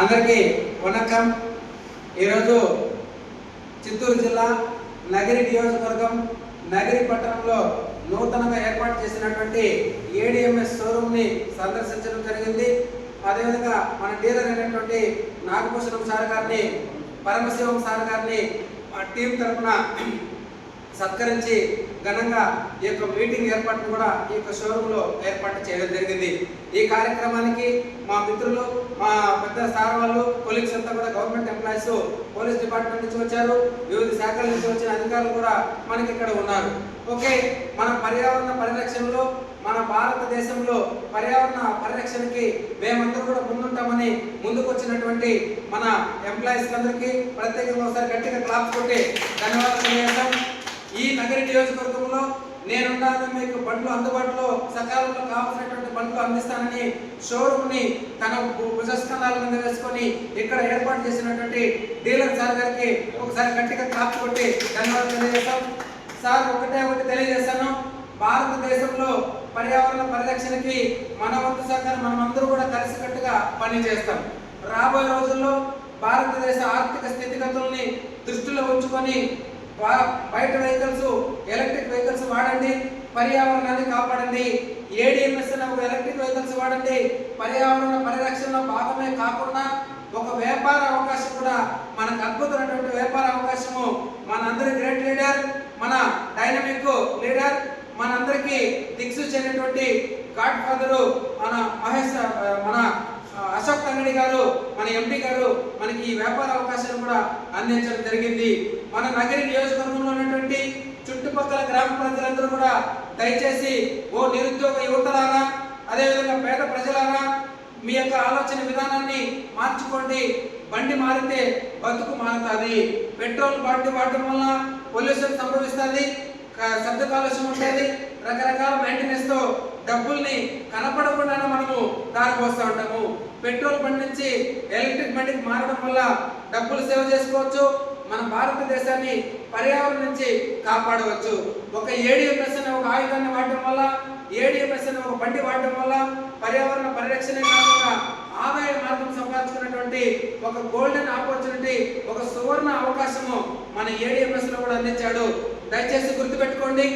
అందరికీ వనకం. ఈరోజు చిత్తూరు జిల్లా నగిరి నియోజకవర్గం నగిరి పట్టణంలో నూతనంగా ఏర్పాటు చేసినటువంటి ఏడిఎంఎస్ షోరూమ్ని సందర్శించడం జరిగింది. అదేవిధంగా మన డీలర్ అయినటువంటి నాగభూషణం సార్ గారిని పరమశివం సార్ గారిని టీం తరఫున సత్కరించి ఘనంగా ఈ యొక్క మీటింగ్ ఏర్పాటును కూడా ఈ యొక్క షోరూంలో ఏర్పాటు చేయడం జరిగింది. ఈ కార్యక్రమానికి మా మిత్రులు మా పెద్ద సార్ వాళ్ళు కొలీగ్స్ అంతా కూడా గవర్నమెంట్ ఎంప్లాయీస్ పోలీస్ డిపార్ట్మెంట్ నుంచి వచ్చారు. వివిధ శాఖల నుంచి వచ్చిన అధికారులు కూడా మనకి ఇక్కడ ఉన్నారు. ఓకే మన పర్యావరణ పరిరక్షణలో మన భారతదేశంలో పర్యావరణ పరిరక్షణకి మేమందరూ కూడా ముందుంటామని ముందుకు వచ్చినటువంటి మన ఎంప్లాయీస్ అందరికీ ప్రత్యేకంగా ఒకసారి గట్టిగా క్లాప్ కొట్టి ధన్యవాదాలు ఈ నగర నియోజకవర్గంలో నేనున్నాను మీకు బండ్లు అందుబాటులో సకాలంలో కావాల్సినటువంటి బండ్లు అందిస్తానని షోరూమ్ని తన భుజస్థానాల మీద వేసుకొని ఇక్కడ ఏర్పాటు చేసినటువంటి డీలర్ సార్ గారికి ఒకసారి గట్టిగా కాపు కొట్టి ధన్యవాదాలు తెలియజేస్తాం. సార్ ఒకటే ఒకటి తెలియజేస్తాను. భారతదేశంలో పర్యావరణ పరిరక్షణకి మన వంతు సహకారం మనమందరూ కూడా కలిసికట్టుగా పనిచేస్తాం. రాబోయే రోజుల్లో భారతదేశ ఆర్థిక స్థితిగతుల్ని దృష్టిలో ఉంచుకొని బయట వెహికల్స్ ఎలక్ట్రిక్ వెహికల్స్ వాడండి పర్యావరణాన్ని కాపాడండి. ఏడిఎంఎస్ అనే ఒక ఎలక్ట్రిక్ వెహికల్స్ వాడండి. పర్యావరణ పరిరక్షణలో భాగమే కాకుండా ఒక వ్యాపార అవకాశం కూడా మనకు అద్భుతమైనటువంటి వ్యాపార అవకాశము. మనందరి గ్రేట్ లీడర్ మన డైనమిక్ లీడర్ మనందరికీ దిక్సూచైనటువంటి గాడ్ ఫాదరు మన మహేష్ మన అశోక్ తంగడి గారు మన ఎంపీ గారు మనకి ఈ వ్యాపార అవకాశాలు కూడా అందించడం జరిగింది. మన నగరి నియోజకవర్గంలో ఉన్నటువంటి చుట్టుపక్కల గ్రామ ప్రజలందరూ కూడా దయచేసి ఓ నిరుద్యోగ యువతలారా అదేవిధంగా పేద ప్రజలారా మీ యొక్క ఆలోచన విధానాన్ని మార్చుకోండి. బండి మారితే బతుకు మారుతుంది. పెట్రోల్ బండి వాడటం వల్ల పొల్యూషన్ సంభవిస్తుంది. శబ్ద కాలుష్యం ఉంటుంది. రకరకాల మెయింటెనెన్స్తో డబ్బుల్ని కనపడకుండానే మనము దారిపోస్తూ ఉంటాము. పెట్రోల్ బండి నుంచి ఎలక్ట్రిక్ బండికి మారడం వల్ల డబ్బులు సేవ్ చేసుకోవచ్చు. మన భారతదేశాన్ని పర్యావరణం నుంచి కాపాడవచ్చు. ఒక ఏడిఎంఎస్ అనే ఒక ఆయుధాన్ని వాడటం వల్ల ఏడిఎంఎస్ అనే ఒక బండి వాడటం వల్ల పర్యావరణ పరిరక్షణ కాకుండా ఆదాయ మార్గం సంపాదించుకున్నటువంటి ఒక గోల్డెన్ ఆపర్చునిటీ ఒక సువర్ణ అవకాశము మన ఏడిఎంఎస్లో కూడా అందించాడు. దయచేసి గుర్తుపెట్టుకోండి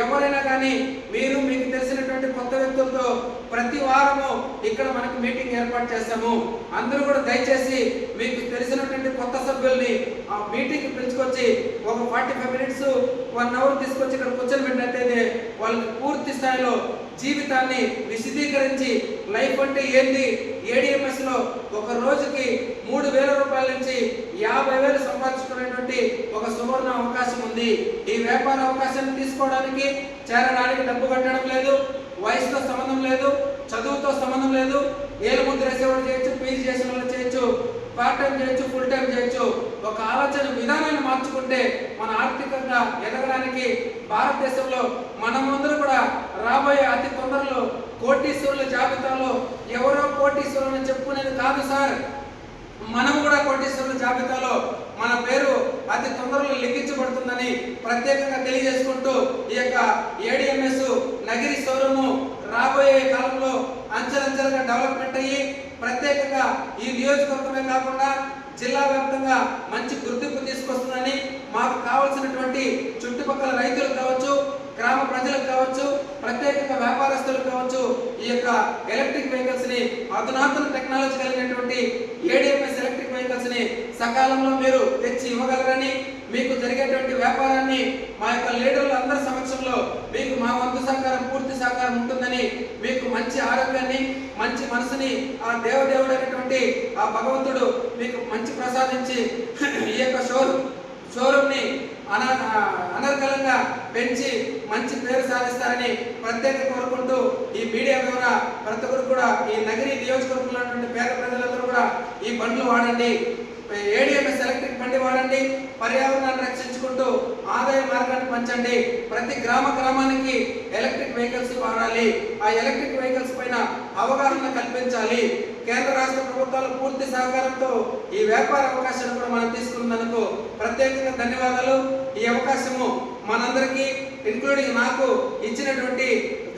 ఎవరైనా కానీ మీరు మీకు తెలిసినటువంటి కొత్త వ్యక్తులతో ప్రతి వారము ఇక్కడ మనకి మీటింగ్ ఏర్పాటు చేస్తాము అందరూ కూడా దయచేసి మీకు తెలిసినటువంటి కొత్త సభ్యుల్ని ఆ మీటింగ్ పిలుచుకొచ్చి ఒక forty five minutes one hour తీసుకొచ్చి ఇక్కడ కూర్చొని పెట్టినట్టయితే వాళ్ళకి పూర్తి స్థాయిలో జీవితాన్ని విశదీకరించి లైఫ్ అంటే ఏంది ఏడిఎంఎస్లో ఒక రోజుకి మూడు వేల రూపాయల నుంచి యాభై వేలు సంపాదించుకునేటువంటి ఒక సువర్ణ అవకాశం ఉంది. ఈ వ్యాపార అవకాశాన్ని తీసుకోవడానికి చేరడానికి డబ్బు కట్టడం లేదు వయసుతో సంబంధం లేదు చదువుతో సంబంధం లేదు ఏలు ముద్ర వేసేవాడు చేయొచ్చు పీజీ చేసిన వాళ్ళు చేయొచ్చు పార్ట్ టైం చేయొచ్చు ఫుల్ టైం చేయొచ్చు. ఒక ఆలోచన విధానాన్ని మార్చుకుంటే మన ఆర్థికంగా ఎదగడానికి భారతదేశంలో మనమందరూ కూడా రాబోయే అతి తొందరలో కోటీశ్వరుల జాబితాలో ఎవరో కాదు సార్. మనం కూడా కోటేశ్వరుల జాబితాలో మన పేరు అతి తొందరలో లిఖించబడుతుందని ప్రత్యేకంగా తెలియజేసుకుంటూ ఈ యొక్క ఏడిఎంఎస్ నగిరి షోరూము రాబోయే కాలంలో అంచెలంచెలుగా డెవలప్మెంట్ అయ్యి ప్రత్యేకంగా ఈ నియోజకవర్గమే కాకుండా జిల్లా వ్యాప్తంగా మంచి గుర్తింపు తీసుకొస్తుందని మాకు కావలసినటువంటి చుట్టుపక్కల రైతులు కావచ్చు గ్రామ ప్రజలకు కావచ్చు ప్రత్యేకంగా వ్యాపారస్తులకు కావచ్చు ఈ యొక్క ఎలక్ట్రిక్ వెహికల్స్ని అధునాతన టెక్నాలజీ కలిగినటువంటి ఏడిఎంఎస్ ఎలక్ట్రిక్ వెహికల్స్ని సకాలంలో మీరు తెచ్చి ఇవ్వగలరని మీకు జరిగేటువంటి వ్యాపారాన్ని మా యొక్క లీడర్లు అందరి సమక్షంలో మీకు మా వంతు సహకారం పూర్తి సహకారం ఉంటుందని మీకు మంచి ఆరోగ్యాన్ని మంచి మనసుని ఆ దేవదేవుడైనటువంటి ఆ భగవంతుడు మీకు మంచి ప్రసాదించి ఈ యొక్క షోరూమ్ షోరూమ్ని అన పెంచి మంచి పేరు సాధిస్తారని ప్రత్యేక కోరుకుంటూ ఈ మీడియా ద్వారా ప్రతి ఒక్కరు కూడా ఈ నగరీ నియోజకవర్గంలో ఉన్నటువంటి పేద ప్రజలందరూ కూడా ఈ బండ్లు వాడండి ఏడిఎంఎస్ ఎలక్ట్రిక్ బండి వాడండి పర్యావరణాన్ని రక్షించుకుంటూ ఆదాయ మార్గాన్ని పంచండి. ప్రతి గ్రామ గ్రామానికి ఎలక్ట్రిక్ వెహికల్స్ వాడాలి. ఆ ఎలక్ట్రిక్ వెహికల్స్ పైన అవగాహన కల్పించాలి. కేంద్ర రాష్ట్ర ప్రభుత్వాల పూర్తి సహకారంతో ఈ వ్యాపార అవకాశాన్ని కూడా మనం తీసుకున్నందుకు ప్రత్యేకంగా ధన్యవాదాలు. ఈ అవకాశము మనందరికీ ఇంక్లూడింగ్ నాకు ఇచ్చినటువంటి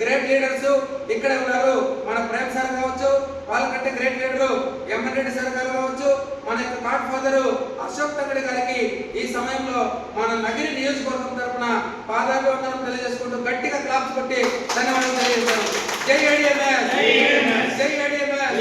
గ్రేట్ లీడర్స్ ఇక్కడ ఉన్నారు. మన ప్రేమ్ సార్ కావచ్చు వాళ్ళకంటే great leader MN Reddy sir గారు కావచ్చు మన యొక్క గాడ్ ఫాదర్ అశోక్ తంగడి గారికి ఈ సమయంలో మన నగిరి నియోజకవర్గం తరఫున పాదాలు పాదాభివందనం తెలియజేసుకుంటూ గట్టిగా క్లాప్స్ కొట్టి ధన్యవాదాలు తెలియజేస్తాం జై ఏడిఎంఎస్ జై ఏడిఎంఎస్